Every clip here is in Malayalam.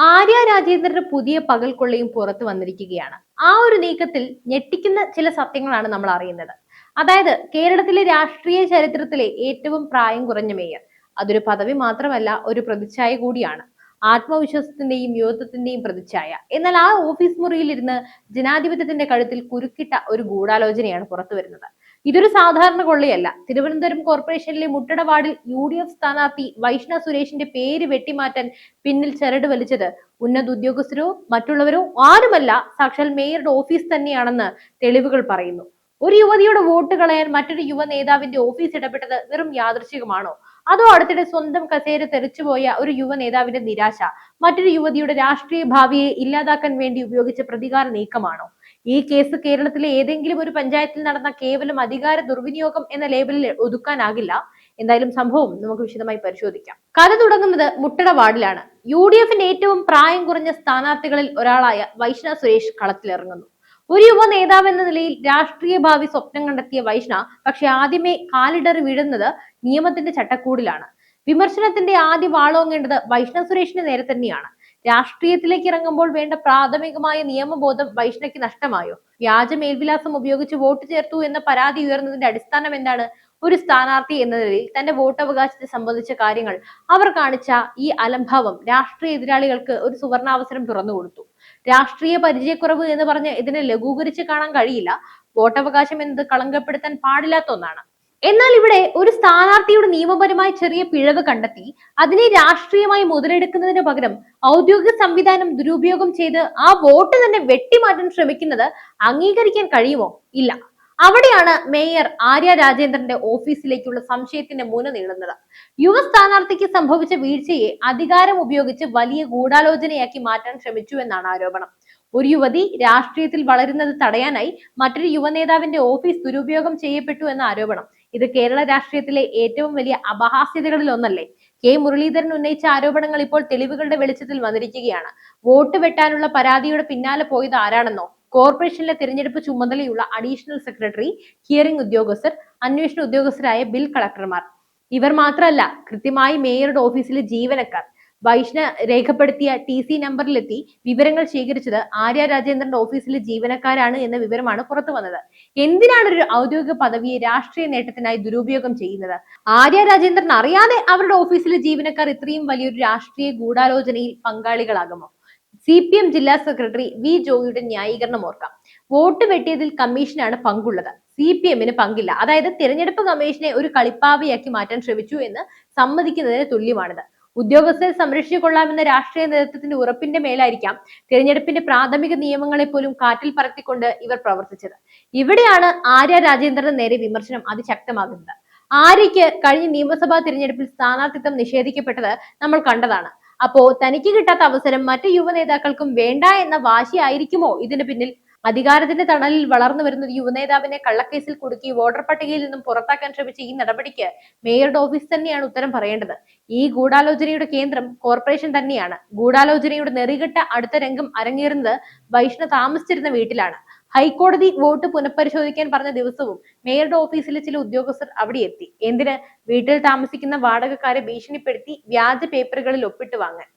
ആര്യ രാജേന്ദ്രന്റെ പുതിയ പകൽ കൊള്ളയും പുറത്തു വന്നിരിക്കുകയാണ്. ആ ഒരു നീക്കത്തിൽ ഞെട്ടിക്കുന്ന ചില സത്യങ്ങളാണ് നമ്മൾ അറിയുന്നത്. അതായത് കേരളത്തിലെ രാഷ്ട്രീയ ചരിത്രത്തിലെ ഏറ്റവും പ്രായം കുറഞ്ഞ മേയർ. അതൊരു പദവി മാത്രമല്ല ഒരു പ്രതിച്ഛായ കൂടിയാണ്. ആത്മവിശ്വാസത്തിന്റെയും യുവത്വത്തിന്റെയും പ്രതിച്ഛായ. എന്നാൽ ആ ഓഫീസ് മുറിയിലിരുന്ന് ജനാധിപത്യത്തിന്റെ കഴുത്തിൽ കുരുക്കിട്ട ഒരു ഗൂഢാലോചനയാണ് പുറത്തു വരുന്നത് ഇതൊരു സാധാരണ കൊള്ളയല്ല. തിരുവനന്തപുരം കോർപ്പറേഷനിലെ മുട്ടട വാർഡിൽ യു ഡി എഫ് സ്ഥാനാർത്ഥി വൈഷ്ണ സുരേഷിന്റെ പേര് വെട്ടിമാറ്റാൻ പിന്നിൽ ചരട് വലിച്ചത്. ഉന്നത ഉദ്യോഗസ്ഥരോ മറ്റുള്ളവരോ ആരുമല്ല സാക്ഷാൽ മേയറുടെ ഓഫീസ് തന്നെയാണെന്ന് തെളിവുകൾ പറയുന്നു. ഒരു യുവതിയുടെ വോട്ട് കളയാൻ മറ്റൊരു യുവ നേതാവിന്റെ ഓഫീസ് ഇടപെട്ടത് വെറും യാദൃശികമാണോ അതോ അടുത്തിടെ സ്വന്തം കസേര തെറിച്ചുപോയ ഒരു യുവ നേതാവിന്റെ നിരാശ മറ്റൊരു യുവതിയുടെ രാഷ്ട്രീയ ഭാവിയെ ഇല്ലാതാക്കാൻ വേണ്ടി ഉപയോഗിച്ച പ്രതികാര നീക്കമാണോ? ഈ കേസ് കേരളത്തിലെ ഏതെങ്കിലും ഒരു പഞ്ചായത്തിൽ നടന്ന കേവലം അധികാര ദുർവിനിയോഗം എന്ന ലേബലിൽ ഒതുക്കാനാകില്ല. എന്തായാലും സംഭവം നമുക്ക് വിശദമായി പരിശോധിക്കാം. കഥ തുടങ്ങുന്നത് മുട്ടട വാർഡിലാണ്. യു ഡി എഫിന്റെ ഏറ്റവും പ്രായം കുറഞ്ഞ സ്ഥാനാർത്ഥികളിൽ ഒരാളായ വൈഷ്ണ സുരേഷ് കളത്തിലിറങ്ങുന്നു. ഒരു യുവ നേതാവ് എന്ന നിലയിൽ രാഷ്ട്രീയ ഭാവി സ്വപ്നം കണ്ടെത്തിയ വൈഷ്ണ പക്ഷെ ആദ്യമേ കാലിടറി വീഴുന്നത് നിയമത്തിന്റെ ചട്ടക്കൂടിലാണ്. വിമർശനത്തിന്റെ ആദ്യ വാളോങ്ങേണ്ടത് വൈഷ്ണ സുരേഷിന് നേരെ തന്നെയാണ്. രാഷ്ട്രീയത്തിലേക്ക് ഇറങ്ങുമ്പോൾ വേണ്ട പ്രാഥമികമായ നിയമബോധം വൈഷ്ണയ്ക്ക് നഷ്ടമായോ? വ്യാജ മേൽവിലാസം ഉപയോഗിച്ച് വോട്ട് ചേർത്തു എന്ന പരാതി ഉയർന്നതിന്റെ അടിസ്ഥാനം എന്താണ്? ഒരു സ്ഥാനാർത്ഥി എന്ന നിലയിൽ തന്റെ വോട്ടവകാശത്തെ സംബന്ധിച്ച കാര്യങ്ങൾ അവർ കാണിച്ച ഈ അലംഭാവം രാഷ്ട്രീയ എതിരാളികൾക്ക് ഒരു സുവർണാവസരം തുറന്നു കൊടുത്തു. രാഷ്ട്രീയ പരിചയക്കുറവ് എന്ന് പറഞ്ഞ് ഇതിനെ ലഘൂകരിച്ച് കാണാൻ കഴിയില്ല. വോട്ടവകാശം എന്നത് കളങ്കപ്പെടുത്താൻ പാടില്ലാത്ത ഒന്നാണ്. എന്നാൽ ഇവിടെ ഒരു സ്ഥാനാർത്ഥിയുടെ നിയമപരമായ ചെറിയ പിഴവ് കണ്ടെത്തി അതിനെ രാഷ്ട്രീയമായി മുതലെടുക്കുന്നതിന് പകരം ഔദ്യോഗിക സംവിധാനം ദുരുപയോഗം ചെയ്ത് ആ വോട്ട് തന്നെ വെട്ടിമാറ്റാൻ ശ്രമിക്കുന്നത് അംഗീകരിക്കാൻ കഴിയുമോ? ഇല്ല. അവിടെയാണ് മേയർ ആര്യ രാജേന്ദ്രന്റെ ഓഫീസിലേക്കുള്ള സംശയത്തിന്റെ മുന നീളുന്നത്. യുവ സ്ഥാനാർത്ഥിക്ക് സംഭവിച്ച വീഴ്ചയെ അധികാരം ഉപയോഗിച്ച് വലിയ ഗൂഢാലോചനയാക്കി മാറ്റാൻ ശ്രമിച്ചു എന്നാണ് ആരോപണം. ഒരു യുവതി രാഷ്ട്രീയത്തിൽ വളരുന്നത് തടയാനായി മറ്റൊരു യുവനേതാവിന്റെ ഓഫീസ് ദുരുപയോഗം ചെയ്യപ്പെട്ടു എന്ന ആരോപണം. ഇത് കേരള രാഷ്ട്രീയത്തിലെ ഏറ്റവും വലിയ അപഹാസ്യതകളിൽ ഒന്നല്ലേ? കെ മുരളീധരൻ ഉന്നയിച്ച ആരോപണങ്ങൾ ഇപ്പോൾ തെളിവുകളുടെ വെളിച്ചത്തിൽ വന്നിരിക്കുകയാണ്. വോട്ട് വെട്ടാനുള്ള പരാതിയുടെ പിന്നാലെ പോയത് ആരാണെന്നോ? കോർപ്പറേഷനിലെ തിരഞ്ഞെടുപ്പ് ചുമതലയുള്ള അഡീഷണൽ സെക്രട്ടറി ഹിയറിംഗ് ഉദ്യോഗസ്ഥർ അന്വേഷണ ഉദ്യോഗസ്ഥരായ ബിൽ കളക്ടർമാർ. ഇവർ മാത്രമല്ല കൃത്യമായി മേയറുടെ ഓഫീസിലെ ജീവനക്കാർ. വൈഷ്ണ രേഖപ്പെടുത്തിയ ടി സി നമ്പറിലെത്തി വിവരങ്ങൾ ശേഖരിച്ചത് ആര്യ രാജേന്ദ്രന്റെ ഓഫീസിലെ ജീവനക്കാരാണ് എന്ന വിവരമാണ് പുറത്തു വന്നത്. എന്തിനാണ് ഒരു ഔദ്യോഗിക പദവിയെ രാഷ്ട്രീയ നേട്ടത്തിനായി ദുരുപയോഗം ചെയ്യുന്നത്? ആര്യ രാജേന്ദ്രൻ അറിയാതെ അവരുടെ ഓഫീസിലെ ജീവനക്കാർ ഇത്രയും വലിയൊരു രാഷ്ട്രീയ ഗൂഢാലോചനയിൽ പങ്കാളികളാകുമോ? സി പി എം ജില്ലാ സെക്രട്ടറി വി ജോയിയുടെ ന്യായീകരണം ഓർക്കാം. വോട്ട് വെട്ടിയതിൽ കമ്മീഷനാണ് പങ്കുള്ളത്. സി പി എമ്മിന് പങ്കില്ല. അതായത് തിരഞ്ഞെടുപ്പ് കമ്മീഷനെ ഒരു കളിപ്പാവയാക്കി മാറ്റാൻ ശ്രമിച്ചു എന്ന് സമ്മതിക്കുന്നതിന് തുല്യമാണിത്. ഉദ്യോഗസ്ഥരെ സംരക്ഷിച്ചു കൊള്ളാമെന്ന രാഷ്ട്രീയ നേതൃത്വത്തിന്റെ ഉറപ്പിന്റെ മേലായിരിക്കാം തിരഞ്ഞെടുപ്പിന്റെ പ്രാഥമിക നിയമങ്ങളെ പോലും കാറ്റിൽ പറത്തിക്കൊണ്ട് ഇവർ പ്രവർത്തിച്ചത്. ഇവിടെയാണ് ആര്യ രാജേന്ദ്രന്റെ നേരെ വിമർശനം അതിശക്തമാകുന്നത്. ആര്യയ്ക്ക് കഴിഞ്ഞ നിയമസഭാ തിരഞ്ഞെടുപ്പിൽ സ്ഥാനാർത്ഥിത്വം നിഷേധിക്കപ്പെട്ടത് നമ്മൾ കണ്ടതാണ്. അപ്പോ തനിക്ക് കിട്ടാത്ത അവസരം മറ്റു യുവ നേതാക്കൾക്കും വേണ്ട എന്ന വാശിയായിരിക്കുമോ ഇതിന് പിന്നിൽ? അധികാരത്തിന്റെ തണലിൽ വളർന്നു വരുന്ന ഒരു യുവനേതാവിനെ കള്ളക്കേസിൽ കുടുക്കി വോട്ടർ പട്ടികയിൽ നിന്നും പുറത്താക്കാൻ ശ്രമിച്ച ഈ നടപടിക്ക് മേയറുടെ ഓഫീസ് തന്നെയാണ് ഉത്തരം പറയേണ്ടത്. ഈ ഗൂഢാലോചനയുടെ കേന്ദ്രം കോർപ്പറേഷൻ തന്നെയാണ്. ഗൂഢാലോചനയുടെ നെറികെട്ട അടുത്ത രംഗം അരങ്ങേറുന്നത് വൈഷ്ണ താമസിച്ചിരുന്ന വീട്ടിലാണ്. ഹൈക്കോടതി വോട്ട് പുനഃപരിശോധിക്കാൻ പറഞ്ഞ ദിവസവും മേയറുടെ ഓഫീസിലെ ചില ഉദ്യോഗസ്ഥർ അവിടെ എത്തി. എന്തിന്? വീട്ടിൽ താമസിക്കുന്ന വാടകക്കാരെ ഭീഷണിപ്പെടുത്തി വ്യാജ പേപ്പറുകളിൽ ഒപ്പിട്ട് വാങ്ങാൻ.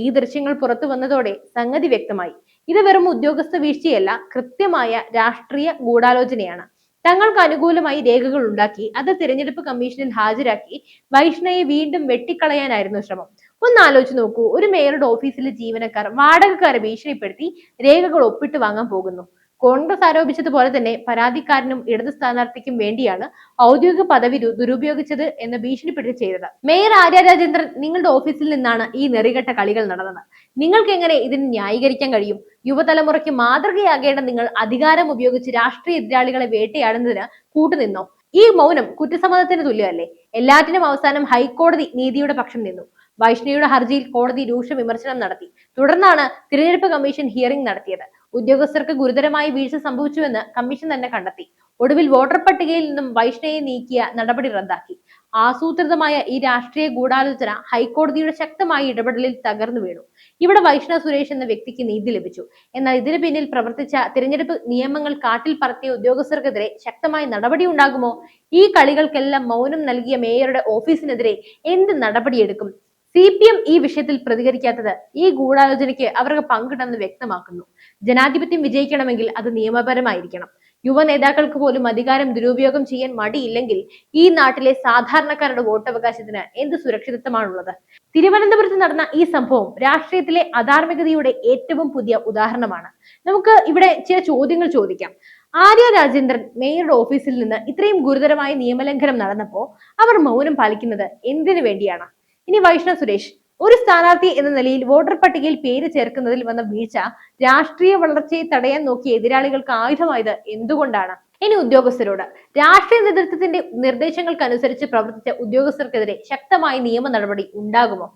ഈ ദൃശ്യങ്ങൾ പുറത്തു വന്നതോടെ സംഗതി വ്യക്തമായി. ഇത് വെറും ഉദ്യോഗസ്ഥ വീഴ്ചയല്ല കൃത്യമായ രാഷ്ട്രീയ ഗൂഢാലോചനയാണ്. തങ്ങൾക്ക് അനുകൂലമായി രേഖകൾ ഉണ്ടാക്കി അത് തിരഞ്ഞെടുപ്പ് കമ്മീഷനിൽ ഹാജരാക്കി വൈഷ്ണയെ വീണ്ടും വെട്ടിക്കളയാനായിരുന്നു ശ്രമം. ഒന്ന് ആലോചിച്ച് നോക്കൂ ഒരു മേയറുടെ ഓഫീസിലെ ജീവനക്കാർ വാടകക്കാരെ ഭീഷണിപ്പെടുത്തി രേഖകൾ ഒപ്പിട്ട് വാങ്ങാൻ പോകുന്നു. കോൺഗ്രസ് ആരോപിച്ചതുപോലെ തന്നെ പരാതിക്കാരനും ഇടത് സ്ഥാനാർത്ഥിക്കും വേണ്ടിയാണ് ഔദ്യോഗിക പദവി ദുരുപയോഗിച്ചത് എന്ന് ഭീഷണിപ്പെട്ട് ചെയ്തത്. മേയർ ആര്യ രാജേന്ദ്രൻ നിങ്ങളുടെ ഓഫീസിൽ നിന്നാണ് ഈ നെറികെട്ട കളികൾ നടന്നത്. നിങ്ങൾക്ക് എങ്ങനെ ഇതിന് ന്യായീകരിക്കാൻ കഴിയും? യുവതലമുറയ്ക്ക് മാതൃകയാകേണ്ട നിങ്ങൾ അധികാരം ഉപയോഗിച്ച് രാഷ്ട്രീയ എതിരാളികളെ വേട്ടയാടുന്നതിന് കൂട്ടുനിന്നോ? ഈ മൗനം കുറ്റസമ്മതത്തിന് തുല്യമല്ലേ? എല്ലാറ്റിനും അവസാനം ഹൈക്കോടതി നീതിയുടെ പക്ഷം നിന്നു. വൈഷ്ണവിയുടെ ഹർജിയിൽ കോടതി രൂക്ഷ വിമർശനം നടത്തി. തുടർന്നാണ് തിരഞ്ഞെടുപ്പ് കമ്മീഷൻ ഹിയറിംഗ് നടത്തിയത്. ഉദ്യോഗസ്ഥർക്ക് ഗുരുതരമായി വീഴ്ച സംഭവിച്ചുവെന്ന് കമ്മീഷൻ തന്നെ കണ്ടെത്തി. ഒടുവിൽ വോട്ടർ പട്ടികയിൽ നിന്നും വൈഷ്ണയെ നീക്കിയ നടപടി റദ്ദാക്കി. ആസൂത്രിതമായ ഈ രാഷ്ട്രീയ ഗൂഢാലോചന ഹൈക്കോടതിയുടെ ശക്തമായ ഇടപെടലിൽ തകർന്നു വീണു. ഇവിടെ വൈഷ്ണ സുരേഷ് എന്ന വ്യക്തിക്ക് നീതി ലഭിച്ചു. എന്നാൽ ഇതിന് പിന്നിൽ പ്രവർത്തിച്ച തിരഞ്ഞെടുപ്പ് നിയമങ്ങൾ കാട്ടിൽ പറത്തിയ ഉദ്യോഗസ്ഥർക്കെതിരെ ശക്തമായ നടപടി ഉണ്ടാകുമോ? ഈ കളികൾക്കെല്ലാം മൗനം നൽകിയ മേയറുടെ ഓഫീസിനെതിരെ എന്ത് നടപടിയെടുക്കും? സി പി എം ഈ വിഷയത്തിൽ പ്രതികരിക്കാത്തത് ഈ ഗൂഢാലോചനയ്ക്ക് അവർക്ക് പങ്കിട്ടെന്ന് വ്യക്തമാക്കുന്നു. ജനാധിപത്യം വിജയിക്കണമെങ്കിൽ അത് നിയമപരമായിരിക്കണം. യുവ നേതാക്കൾക്ക് പോലും അധികാരം ദുരുപയോഗം ചെയ്യാൻ മടിയില്ലെങ്കിൽ ഈ നാട്ടിലെ സാധാരണക്കാരുടെ വോട്ടവകാശത്തിന് എന്ത് സുരക്ഷിതത്വമാണുള്ളത്? തിരുവനന്തപുരത്ത് നടന്ന ഈ സംഭവം രാഷ്ട്രീയത്തിലെ അധാർമികതയുടെ ഏറ്റവും പുതിയ ഉദാഹരണമാണ്. നമുക്ക് ഇവിടെ ചില ചോദ്യങ്ങൾ ചോദിക്കാം. ആര്യ രാജേന്ദ്രൻ മേയറുടെ ഓഫീസിൽ നിന്ന് ഇത്രയും ഗുരുതരമായ നിയമലംഘനം നടന്നപ്പോ അവർ മൗനം പാലിക്കുന്നത് എന്തിനു വേണ്ടിയാണ്? ഇനി വൈഷ്ണവ് സുരേഷ് ഒരു സ്ഥാനാർത്ഥി എന്ന നിലയിൽ വോട്ടർ പട്ടികയിൽ പേര് ചേർക്കുന്നതിൽ വന്ന വീഴ്ച രാഷ്ട്രീയ വളർച്ചയെ തടയാൻ നോക്കിയ എതിരാളികൾക്ക് ആയുധമായത് എന്തുകൊണ്ടാണ്? ഇനി ഉദ്യോഗസ്ഥരോട് രാഷ്ട്രീയ നേതൃത്വത്തിന്റെ നിർദ്ദേശങ്ങൾക്കനുസരിച്ച് പ്രവർത്തിച്ച ഉദ്യോഗസ്ഥർക്കെതിരെ ശക്തമായ നിയമ നടപടി ഉണ്ടാകുമോ?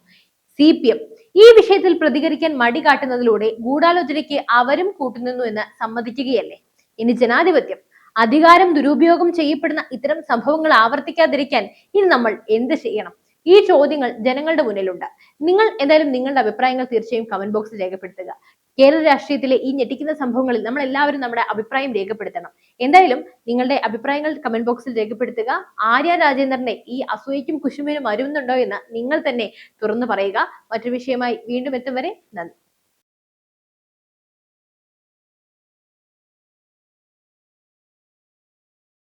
സി പി എം ഈ വിഷയത്തിൽ പ്രതികരിക്കാൻ മടി കാട്ടുന്നതിലൂടെ ഗൂഢാലോചനയ്ക്ക് അവരും കൂട്ടുനിന്നു എന്ന് സമ്മതിക്കുകയല്ലേ? ഇനി ജനാധിപത്യം അധികാരം ദുരുപയോഗം ചെയ്യപ്പെടുന്ന ഇത്തരം സംഭവങ്ങൾ ആവർത്തിക്കാതിരിക്കാൻ ഇനി നമ്മൾ എന്ത് ചെയ്യണം? ഈ ചോദ്യങ്ങൾ ജനങ്ങളുടെ മുന്നിലുണ്ട്. നിങ്ങൾ എന്തായാലും നിങ്ങളുടെ അഭിപ്രായങ്ങൾ തീർച്ചയായും കമന്റ് ബോക്സിൽ രേഖപ്പെടുത്തുക. കേരള രാഷ്ട്രീയത്തിലെ ഈ ഞെട്ടിക്കുന്ന സംഭവങ്ങളിൽ നമ്മൾ എല്ലാവരും നമ്മുടെ അഭിപ്രായം രേഖപ്പെടുത്തണം. എന്തായാലും നിങ്ങളുടെ അഭിപ്രായങ്ങൾ കമന്റ് ബോക്സിൽ രേഖപ്പെടുത്തുക. ആര്യ രാജേന്ദ്രന്റെ ഈ അസൂയയ്ക്കും കുശുമിനും വരുന്നുണ്ടോ എന്ന് നിങ്ങൾ തന്നെ തുറന്നു പറയുക. മറ്റൊരു വിഷയമായി വീണ്ടും എത്തും വരെ നന്ദി.